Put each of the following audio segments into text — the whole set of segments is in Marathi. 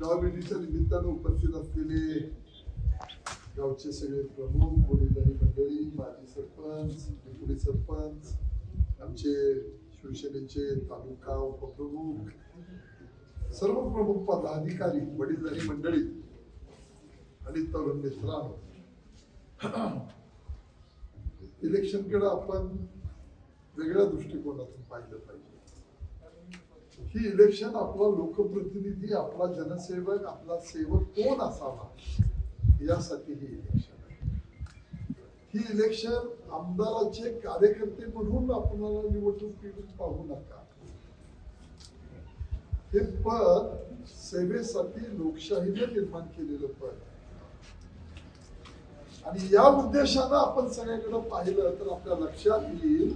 गावभेटीच्या निमित्तानं उपस्थित असलेले गावचे सगळे प्रमुख वडीलधारी मंडळी माजी सरपंच डेप्युटी सरपंच आमचे शिवसेनेचे तालुका उपप्रमुख सर्व प्रमुख पदाधिकारी वडीलधारी मंडळी आणि तरुण मित्रांनो. इलेक्शनकडे आपण वेगळ्या दृष्टिकोनातून पाहिलं पाहिजे. ही इलेक्शन आपला लोकप्रतिनिधी आपला जनसेवक आपला सेवक कोण असावा? यासाठी ही इलेक्शन आहे. ही इलेक्शन आमदाराचे कार्यकर्ते म्हणून आपणाला निवडणूक पाहू नका. हे पद सेवेसाठी लोकशाहीने निर्माण केलेलं पद आणि या उद्देशानं आपण सगळ्याकडे पाहिलं तर आपल्या लक्षात येईल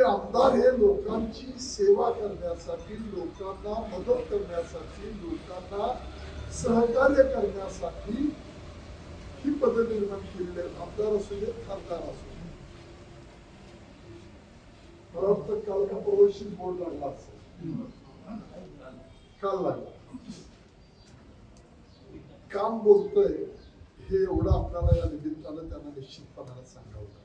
की आमदार हे लोकांची सेवा करण्यासाठी लोकांना मदत करण्यासाठी लोकांना सहकार्य करण्यासाठी ही पद निर्माण केलेली आहेत. आमदार असू देत खासदार असू देत मला वाटतं काल का परवाशी बोर्ड लागला असेल. काल लागला. काम बोलतोय हे एवढं आपल्याला या निमित्तानं त्यांना निश्चितपणाने सांगावं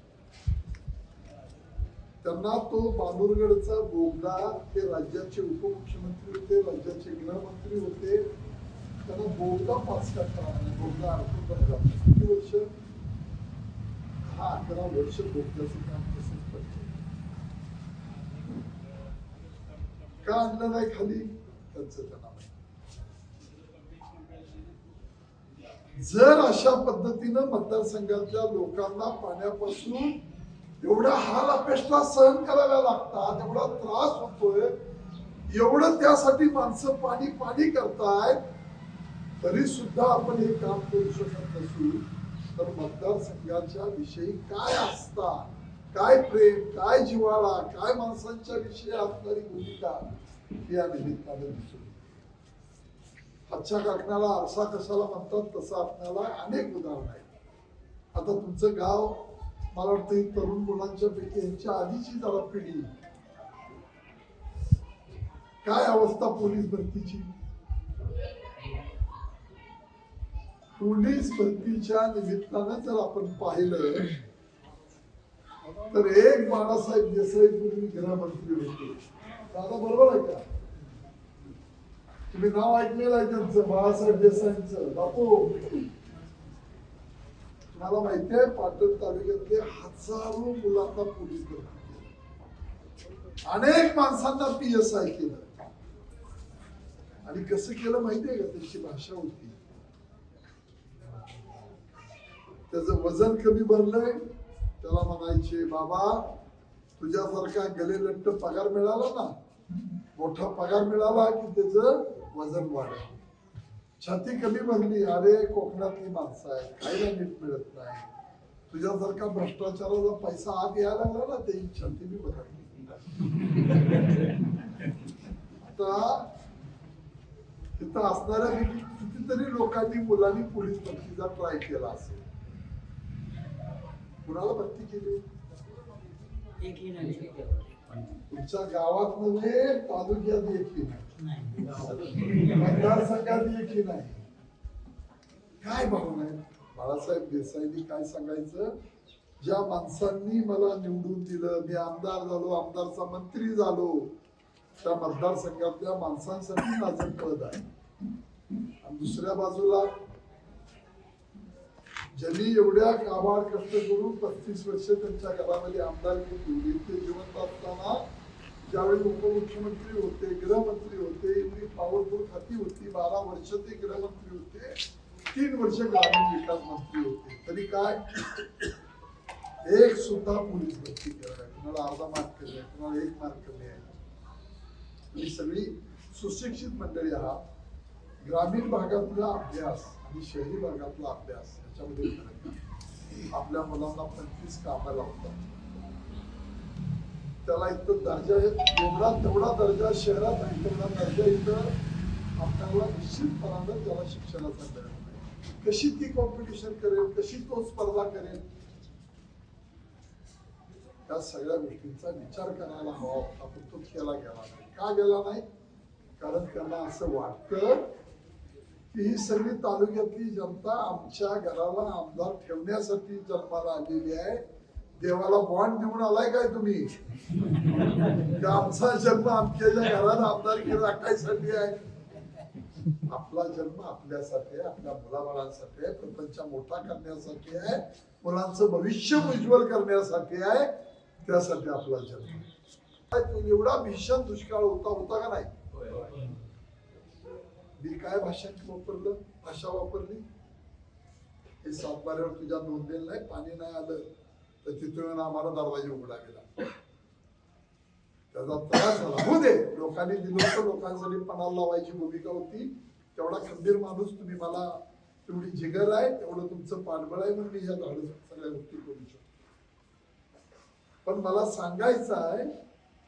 त्यांना तो बांदूरगडचा बोगदा ते राज्याचे उपमुख्यमंत्री होते राज्याचे गृहमंत्री होते. त्यांना बोगदा पास करता बोगदा अडकून राहिला किती वर्ष? हा अकरा वर्ष बोगद्याचं काम तसंच पडलं का आणलं नाही खाली? त्यांचं त्यांना जर अशा पद्धतीनं मतदारसंघातल्या लोकांना पाण्यापासून एवढा हाल अपेष्टा सहन कराव्या लागतात एवढा त्रास होतोय एवढं त्यासाठी माणसं पाणी पाणी करतायत तरी सुद्धा आपण हे काम करू शकत नसू तर मतदारसंघाच्या विषयी काय असता काय प्रेम काय जिवाळा काय माणसांच्या विषयी असणारी भूमिका ही या निमित्ताने दिसून येते. काकणाला आरसा कशाला म्हणतात तसं आपल्याला अनेक उदाहरण आहेत आता तुमचं गाव मला वाटतं ही तरुण मुलांच्या पैकी यांच्या आधीची जरा पिढी. काय अवस्था पोलीस भरतीची? पोलीस भरतीच्या निमित्तानं जर आपण पाहिलं तर एक बाळासाहेब देसाई पूर्वी गृहमंत्री होते. दादा बरोबर आहे का? तुम्ही नाव ऐकलेलं आहे त्यांचं बाळासाहेब देसाईंचं. बापू मला माहिती आहे पाटण तालुक्यातले हजारो मुलांना पोलीस भरती अनेक माणसांना पी एस आय केलं. आणि कसं केलं माहितीये का? त्यांची भाषा होती. त्याचं वजन कमी भरलंय. त्याला म्हणायचे बाबा तुझ्यासारखा गले लट्ट पगार मिळाला ना मोठा पगार मिळाला की त्याचं वजन वाढेल. छाती कमी भरली अरे कोकणातली माणसं आहे खायला नीट मिळत नाही. तुझ्यासारखा भ्रष्टाचाराचा पैसा आत यायला लागला ना त्याची छाती मी भरली आता तिथं असणाऱ्या कितीतरी लोकांनी मुलांनी पोलीस भरतीचा ट्राय केला असेल. कुणाला भरती केली? तुमच्या गावात नव्हे तालुक्यात एकही नाही. मतदारसंघात एकही नाही. काय भावना आहे? बाळासाहेब देसाईंनी काय सांगायचं? ज्या माणसांनी मला निवडून दिलं मी आमदार झालो आमदारचा मंत्री झालो त्या मतदारसंघातल्या माणसांसाठी माझं पद आहे. दुसऱ्या बाजूला ज्यांनी एवढ्या काबाड कष्ट करून पस्तीस वर्ष त्यांच्या घरामध्ये आमदारकी ठेवली ते जिवंत असताना ज्यावेळी उपमुख्यमंत्री होते गृहमंत्री होते एवढी पॉवरफुल खाती होती बारा वर्ष ते गृहमंत्री होते तीन वर्ष ग्रामीण विकास मंत्री होते. तरी काय? एक सुद्धा पोलीस भरती करा कुणाला अर्धा मार्क केले आहे कुणाला एक मार्क केले आहे. सगळी सुशिक्षित मंडळी आहात. ग्रामीण भागातला अभ्यास आणि शहरी भागातला अभ्यास याच्यामध्ये फरक आपल्या मुलांना पंचवीस कामं लावतात. त्याला इथं दर्जा एवढा तेवढा दर्जा शहरात आहे तेवढा दर्जा इथं आपल्याला निश्चितपणानं त्याला शिक्षणाचा मिळत नाही. कशी ती कॉम्पिटिशन करेल कशी तो स्पर्धा करेल? या सगळ्या गोष्टींचा विचार करायला हवा. होता पण तो केला गेला नाही. का गेला नाही? कारण त्यांना असं वाटतं की ही सगळी तालुक्यातली जनता आमच्या घराला आमदार ठेवण्यासाठी जन्माला आलेली आहे. देवाला बॉन्ड देऊन आलाय काय तुम्ही? आमचा जन्म आमच्या घरात आमदारकी राखायसाठी आहे. आपला जन्म आपल्यासाठी आहे आपल्या मुलाबाळांसाठी आहे प्रपंच मोठा करण्यासाठी आहे मुलांचं भविष्य उज्ज्वल करण्यासाठी आहे त्यासाठी आपला जन्म एवढा भीषण दुष्काळ होता होता का नाही? मी काय भाषा वापरलं? भाषा वापरली? हे सातबाऱ्यावर तुझ्या नोंदलेलं नाही पाणी नाही आलं तर तिथून आम्हाला दरवाजे उघडा गेला. त्याचा त्रास झाला. हो दे लोकांनी दिलं होतं लोकांसाठी पणाला लावायची भूमिका होती. तेवढा खंबीर माणूस तुम्ही मला तेवढी जिगर आहे तेवढं तुमचं पाठबळ आहे म्हणून मी ह्या धाडस सगळ्या गोष्टी करू शकतो. पण मला सांगायचं आहे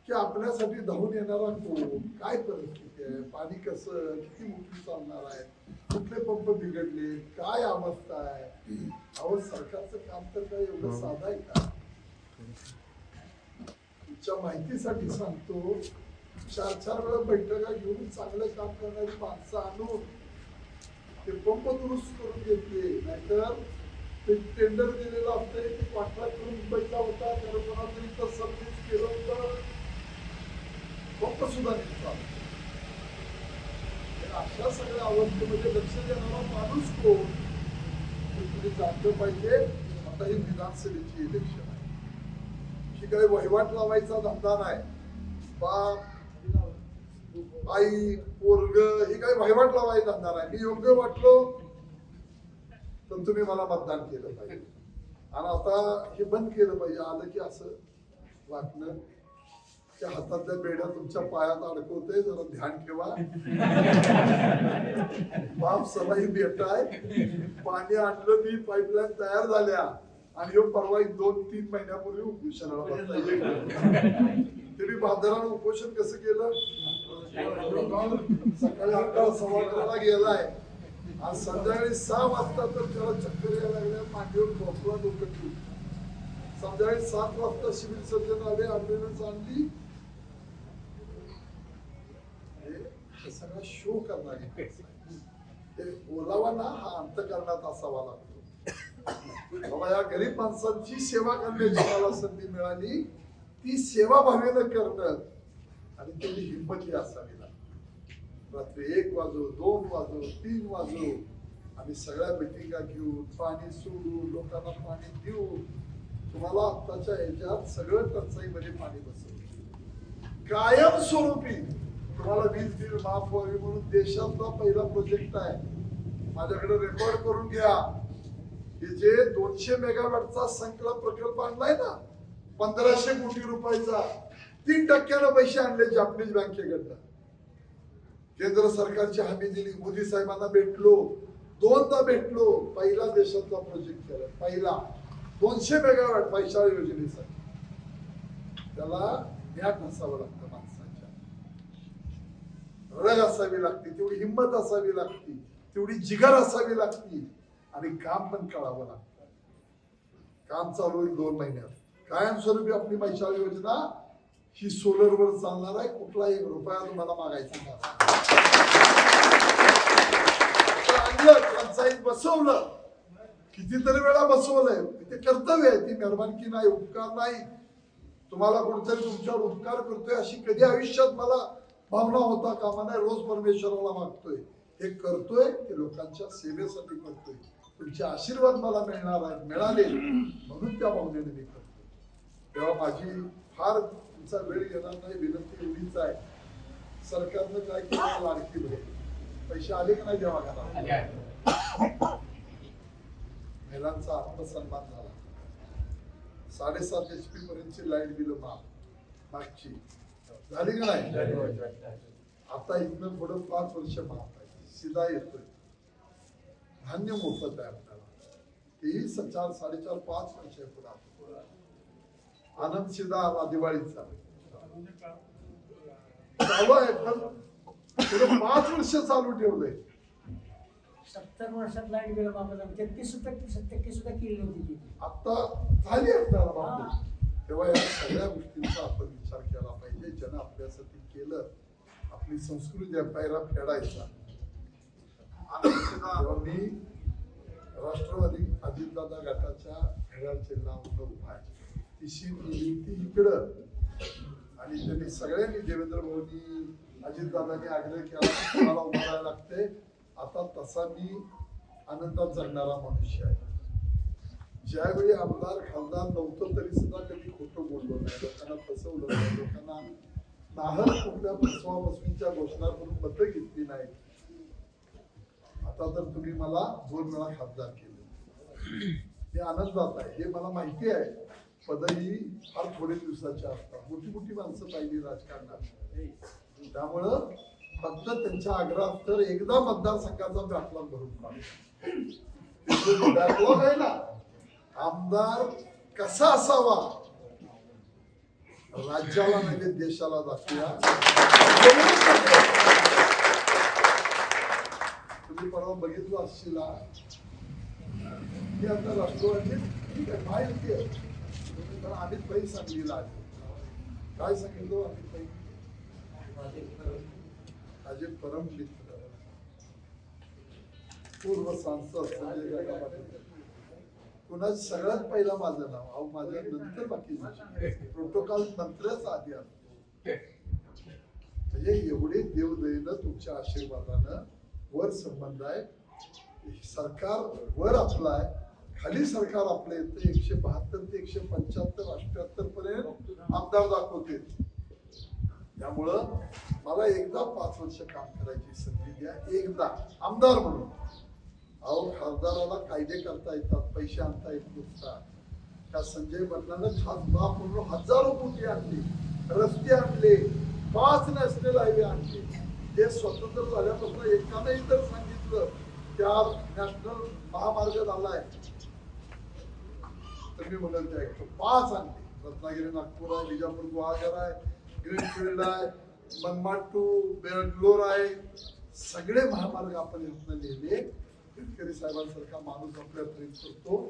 की आपल्यासाठी धावून येणारा कोण? काय परिस्थिती आहे? पाणी कसं? किती मोठी चालणार आहे? कुठले पंप बिघडले? काय अवस्था आहे? अहो सरकारचं काम तर काय एवढं साधं आहे का? तुमच्या माहितीसाठी सांगतो चार चार वेळा बैठका घेऊन चांगलं काम करणारी माणसं आणून ते पंप दुरुस्त करून घेतले नाहीतर ते टेंडर दिलेलं असतंय ते कॉन्ट्रॅक्ट करून मुंबईचा होता त्याला कोणातरी तर सर्व्हिस केलं होतं फक्त सुद्धा नीट अशा सगळ्या अवस्थेमध्ये लक्ष देणारा माणूस कोण? तुम्ही जाणलं पाहिजे. आता ही विधानसभेची इलेक्शन आहे. ही काही वहिवाट लावायचा धंदा नाही. बाप आई पोरग ही काही वहिवाट लावायचा धंदा नाही. मी योग्य वाटलो तर तुम्ही मला मतदान केलं पाहिजे. आणि आता हे बंद केलं पाहिजे. आलं की असं वाटणं हातातल्या बेड्या तुमच्या पायात अडकवते जरा ध्यान ठेवा. बाप सवाई बेटा आहे पाणी आणलं मी पाईपलाईन तयार झाल्या. आणि ह्यो परवा एक दोन तीन महिन्यापूर्वी उपोषणाला तरी बाजारानं उपोषण कसं केलं? सकाळी अकरा सव्वा अकराला गेलाय. आज संध्याकाळी सहा वाजता तर त्याला चक्कर यायला लागल्या मांडीवर खोकला डोकं ठेवून. संध्याकाळी सात वाजता सिव्हिल सर्जन आले अँब्युलन्स आणली. हे सगळा शो करणार माणसं ते हा अंतकरणात असावा लागतो. बाबा या गरीब माणसांची सेवा करण्याची मला संधी मिळाली. ती सेवा भावेनं करणं. आणि त्याची हिंमती असावी लागते. रात्री एक वाजो दोन वाजो तीन वाजो. आम्ही सगळ्या मिटिंगा घेऊन पाणी सोडू लोकांना पाणी देऊ तुम्हाला आत्ताच्या याच्यात सगळं टंचाईमध्ये पाणी बसवलं. कायम स्वरूपी तुम्हाला वीज बिल माफ व्हावी म्हणून देशातला पहिला प्रोजेक्ट आहे. माझ्याकडे रेकॉर्ड करून घ्या. हे जे दोनशे मेगावॅटचा संकल्प प्रकल्प आणलाय ना पंधराशे कोटी रुपयाचा तीन टक्क्यानं पैसे आणले जापनीज बँकेकडनं केंद्र सरकारची हमी दिली मोदी साहेबांना भेटलो दोनदा भेटलो पहिला देशातला प्रोजेक्ट केला पहिला. दोनशे मेगावॅट पैशा योजनेसाठी. त्याला न्याट नसावं लागतं माणसं रग असावी लागते तेवढी हिंमत असावी लागते तेवढी जिगर असावी लागते आणि काम पण कळावं लागतं. काम चालू होईल दोन महिन्यात. कायमस्वरूपी आपली मैशाळी योजना ही सोलरवर चालणार आहे कुठलाही एक रुपया तुम्हाला मागायचा नाही. पंचायत बसवलं कितीतरी वेळा बसवलंय ते कर्तव्य आहे ती मेहरबानकी नाही उपकार नाही. तुम्हाला कोणतरी तुमच्यावर उपकार करतोय अशी कधी आयुष्यात मला भावना होता कामा नाही रोज परमेश्वराला मागतोय. हे करतोय ते लोकांच्या सेवेसाठी करतोय. तुमचे आशीर्वाद मला मिळणार आहेत मिळाले. म्हणून त्या भावनेने मी करतो तेव्हा माझी फार तुमचा वेळ घेणार नाही विनंती एवढीच आहे. सरकारनं काय केलं लाडकी बहीण पैसे आले की नाही देवा घरात महिलांचा आत्मसन्मान झाला. साडेसात एच पी पर्यंतची लाइट बिल मागची. झाली का नाही? आता इथनं पुढं पाच वर्ष आहे. सीधा येतोय. धान्य मोफत आहे आपल्याला. तेही चार साडेचार पाच वर्ष पुढे आनंद सीधा आला दिवाळीचा चालू आहे पण पुढे पाच वर्ष चालू ठेवलंय. सत्तर वर्षात लाइट बिल वापरत तेहतीस टक्के टक्के सुद्धा केली नव्हती ती. आता झाली आपल्याला बाबू तेव्हा या सगळ्या गोष्टींचा आपण विचार केला पाहिजे ज्यानं आपल्यासाठी केलं आपली संस्कृती पायरा फेडायचा मी राष्ट्रवादी अजितदादा गटाच्या फेडाळ नाव उभा आहे तिशी ती इकडं. आणि त्यांनी सगळ्यांनी देवेंद्र भाऊनी अजितदादांनी आग्रह केला मला उभारायला लागते आता तसा मी आनंदात जगणारा मनुष्य आहे. ज्यावेळी आमदार खासदार नव्हतं तरी सुद्धा कधी खोटं बोललो नाही. लोकांना फसवलं नाही. लोकांना नाहक कुठल्या फसवा घोषणा करून मतं घेतली नाही आता तर तुम्ही मला दोन वेळा खासदार केले. हे आनंदात आहे. हे मला माहिती आहे. पदही फार थोडे दिवसाच्या असतात. मोठी मोठी माणसं पाहिली राजकारणात. त्यामुळं फक्त त्यांच्या आग्रहात तर एकदा मतदारसंघाचा बॅकलॉग भरून काढू. बॅकलॉग आहे ना आमदार कसा असावा? राज्याला म्हणजे देशाला दाखवूया तुम्ही परवा बघितलं असशील की आता राष्ट्रवादी ठीक आहे काय आहे तुम्ही पण अमित भाई सांगलीला आहे. काय सांगितलं अमित भाई? माझे परम मित्र पूर्व सांसद संजय पुन्हा सगळ्यात पहिला माझं नाव. अहो माझ्या नंतर बाकी प्रोटोकॉल नंतरच आधी असतो म्हणजे एवढे देवदयेनं तुमच्या आशीर्वादानं वर संबंध आहे. सरकार वर आपलं आहे. खाली सरकार आपलं येतं एकशे बहात्तर ते एकशे पंच्याहत्तर अठ्याहत्तर पर्यंत आमदार दाखवते. त्यामुळं मला एकदा पाच वर्ष काम करायची संधी द्या. एकदा आमदार म्हणून. अहो खासदाराला कायदे करता येतात पैसे आणता येत नसतात. त्या संजय बटलानं खास बाप म्हणून हजारो कोटी आणले रस्ते आणले पाच नॅशनल हायवे आणले. ते स्वतंत्र झाल्यापासून एकानंही तर सांगितलं त्या नॅशनल महामार्ग झालाय तर मी म्हणलं ते ऐकतो पाच आणले. रत्नागिरी नागपूर आहे विजापूर गुहागर आहे ग्रीनफिल्ड आहे मनमाड टू बेंगलोर आहे. सगळे महामार्ग आपण यातनं लिहिले गडकरी साहेबांसारखा माणूस आपल्यापर्यंत करतो.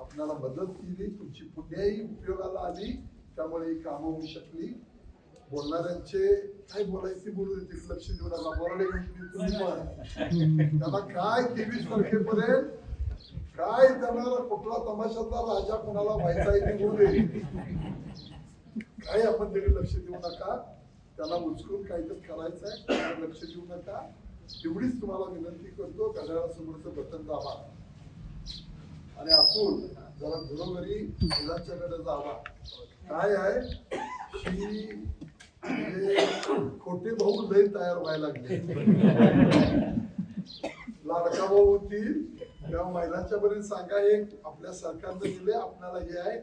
आपल्याला मदत केली तुमची पुण्याही उपयोगाला आली त्यामुळे ही कामं होऊ शकली. बोलणाऱ्यांचे काय बोलायचे बोलू देते लक्ष देऊ नका बोराडे त्याला काय तेवीस तारखेपर्यंत काय त्यांना कुठला तमाशातला राजा कोणाला व्हायचा आहे ते बोलू दे. काय आपण तिकडे लक्ष देऊ नका. त्याला उचकून काहीतरी करायचं आहे लक्ष देऊ नका. एवढीच तुम्हाला विनंती करतो घड्याळासमोरचं बटन दाबा आणि आपण जरा घरोघरी मुलांच्याकडे जावा. काय आहे? की खोटे भाऊ लय तयार व्हायला लागले. लाडका भाऊ होतील त्या महिलांच्या परीत सांगा एक आपल्या सरकारनं दिले आपल्याला हे आहे.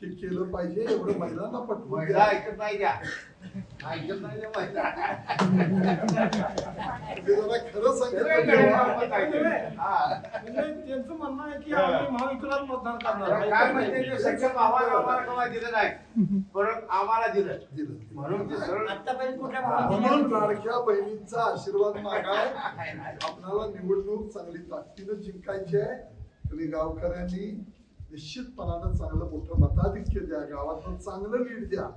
हे केलं पाहिजे एवढं महिलांना पटवून महिला द्या. ऐकत नाही द्या ऐकत नाही द्या महिला. तुम्ही जरा खरं सांगितलं खरं तेव्हा हा. म्हणजे त्यांचं म्हणणं आहे की आम्ही महाविकास मतदान करणार. काय म्हणते ते सक्षम आम्हाला आम्हाला केव्हा दिलं नाही. परत आम्हाला दिलं. दिलं. म्हणून ते सरळ आतापर्यंत कुठल्या म्हणून लाडक्या बहिणींचा आशीर्वाद मागाय आपल्याला निवडणूक चांगली ताकदीनं जिंकायची आहे. तुम्ही गावकऱ्यांनी निश्चितपणानं चांगलं मोठं मताधिक्य द्या गावातून चांगलं लीड द्या.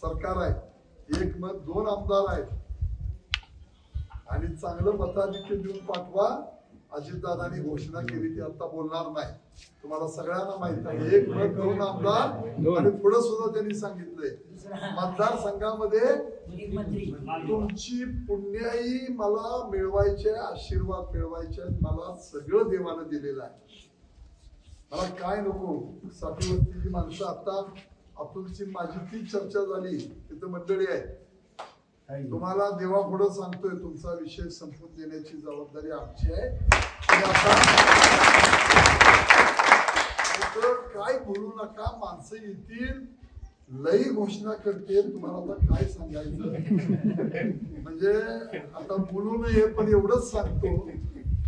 सरकार आहे एक मत दोन आमदार आहेत. आणि चांगलं मताधिक्य देऊन पाठवा. अजितदादांनी घोषणा केली ती आता बोलणार नाही. तुम्हाला सगळ्यांना माहीत आहे एक मत दोन आमदार. आणि पुढे सुद्धा त्यांनी सांगितलंय मतदारसंघामध्ये संघामध्ये तुमची पुण्याई मला मिळवायचे आशीर्वाद मिळवायचे मला सगळं देवानं दिलेलं आहे. मला काय नको? साठी वस्तीची माणसं आता अतुलची माझी ती चर्चा झाली तिथं मंडळी आहे. तुम्हाला देवा पुढं सांगतोय तुमचा विषय संपवून देण्याची जबाबदारी आमची आहे. काय बोलू नका माणसं येतील लई घोषणा करते तुम्हाला आता काय सांगायचं? म्हणजे आता बोलू नये पण एवढंच सांगतो.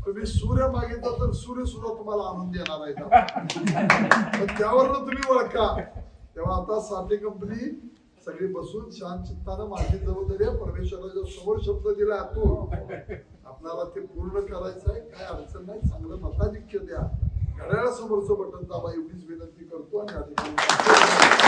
तुम्ही सूर्य मागितला तर सूर्य सुद्धा तुम्हाला आणून देणार आहे पण त्यावरनं तुम्ही ओळखा तेव्हा आता साठे कंपनी सगळी बसून शांत चित्तानं माझी जबाबदारी आहे. परमेश्वराच्या समोर शब्द दिला आतून. आपल्याला ते पूर्ण करायचं आहे. काय अडचण नाही. चांगलं मताधिक्य द्या. घड्याळासमोरचं बटन दाबा. एवढीच विनंती करतो आणि अधिकारी